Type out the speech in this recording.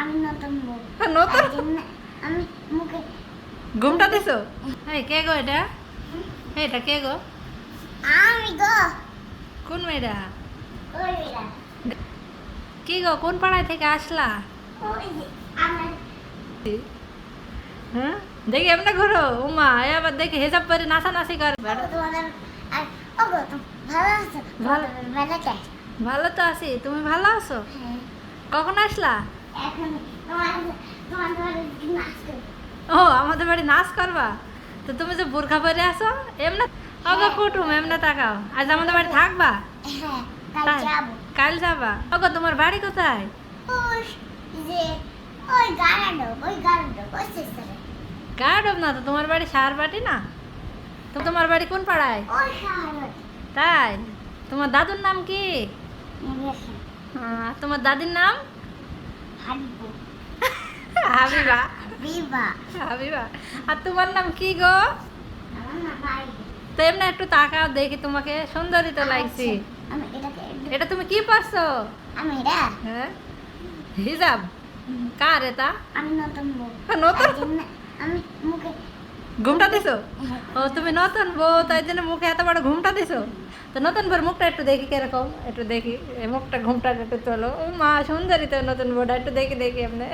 আমি নতুন বউ। হ্যাঁ, নতুন? আমি মুখে ঘুমটা দিছো? এই কে গো এটা? এটা কে গো? আমি গো। কোন বেটা কি গো কোন পাড়ায় থেকে আসলা? হ্যাঁ? দেখি এমনি ঘুরো। উমা এ আবার দেখি হিসাব করে নাচানাচি করে। ভালো তো আছি। তুমি ভালো আছো? হ্যাঁ। কখন আসলা? ও আমাদের বাড়ি নাচ করবা? তো তুমি যে বোরখা পরে আসো এমনি অগো কুটুম এমনি তাকাও। আজ আমাদের বাড়ি থাকবা? হ্যাঁ কাল? যাব। যাবা? ওগো তোমার বাড়ি কোথায়? গার্ডব না তো তোমার বাড়ি সার বাটি না? তো তোমার বাড়ি কোন পাড়ায়? তাই? তোমার দাদুর নাম কি? তোমার দাদির নাম? হাবিবা। হাবিবা? আর তোমার নাম কি গো? তো এমনি একটু তাকাও দেখি তোমাকে সুন্দরী তো লাগছে। আচ্ছা, আমি এটাকে এটা তুমি কি পারছ? আমি এটা? হ্যাঁ। হিজাব? কার এটা? আমি নতুন নতুন? আমি ঘুমটা দিছো? ও, তুমি নতুন বউ, তাই জন্য মুখে এত বড় ঘুমটা দিছো? তো নতুন বউর মুখটা একটু দেখি কীরকম, একটু দেখি মুখটা ঘুমটা একটু চলো ও মা, সুন্দরী তো নতুন বউটা, একটু দেখি দেখি এমনি।